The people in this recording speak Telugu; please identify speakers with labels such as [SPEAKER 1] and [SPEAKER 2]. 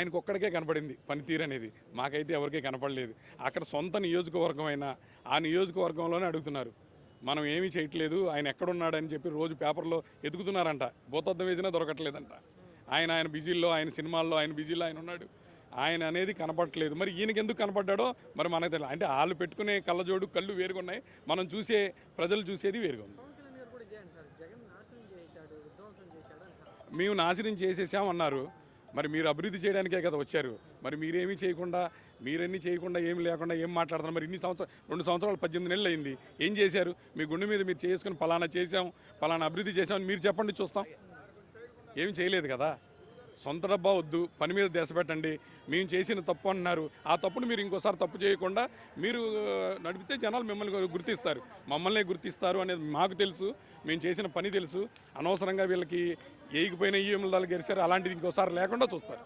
[SPEAKER 1] ఆయనకు ఒక్కడికే కనపడింది పనితీరు అనేది. మాకైతే ఎవరికీ కనపడలేదు. అక్కడ సొంత నియోజకవర్గం అయినా ఆ నియోజకవర్గంలోనే అడుగుతున్నారు. మనం ఏమీ చేయట్లేదు ఆయన ఎక్కడున్నాడని చెప్పి రోజు పేపర్లో ఎదుగుతున్నారంట. భూతద్దం వేసినా దొరకట్లేదంట. ఆయన ఆయన బిజీల్లో ఆయన సినిమాల్లో ఆయన బిజీలో ఆయన ఉన్నాడు. ఆయన అనేది కనపడట్లేదు. మరి ఈయనకి ఎందుకు కనపడ్డాడో మరి మనకు తెలియదు అంటే వాళ్ళు పెట్టుకునే కళ్ళజోడు కళ్ళు వేరుగా ఉన్నాయి మనం చూసే ప్రజలు చూసేది వేరుగా ఉంది మేము నాశనం చేసేసామన్నారు. మరి మీరు అభివృద్ధి చేయడానికే కదా వచ్చారు. మరి మీరేమీ చేయకుండా మీరన్నీ చేయకుండా ఏమి లేకుండా ఏం మాట్లాడుతున్నారు? మరి ఇన్ని సంవత్సరాలు రెండు సంవత్సరాలు పద్దెనిమిది నెలలు అయింది. ఏం చేశారు? మీ గుండె మీద మీరు చేసుకుని పలానా చేసాం పలానా అభివృద్ధి చేసామని మీరు చెప్పండి చూస్తాం. ఏమి చేయలేదు కదా. సొంత డబ్బా వద్దు పని మీద దేశ పెట్టండి మేము చేసిన తప్పు అంటున్నారు ఆ తప్పును మీరు ఇంకోసారి తప్పు చేయకుండా మీరు నడిపితే జనాలు మిమ్మల్ని గుర్తిస్తారు. మమ్మల్ని గుర్తిస్తారు అనేది మాకు తెలుసు మేము చేసిన పని తెలుసు. అనవసరంగా వీళ్ళకి ఏగిపోయిన ఈఎంలు గెలిచారు అలాంటిది ఇంకోసారి లేకుండా చూస్తారు.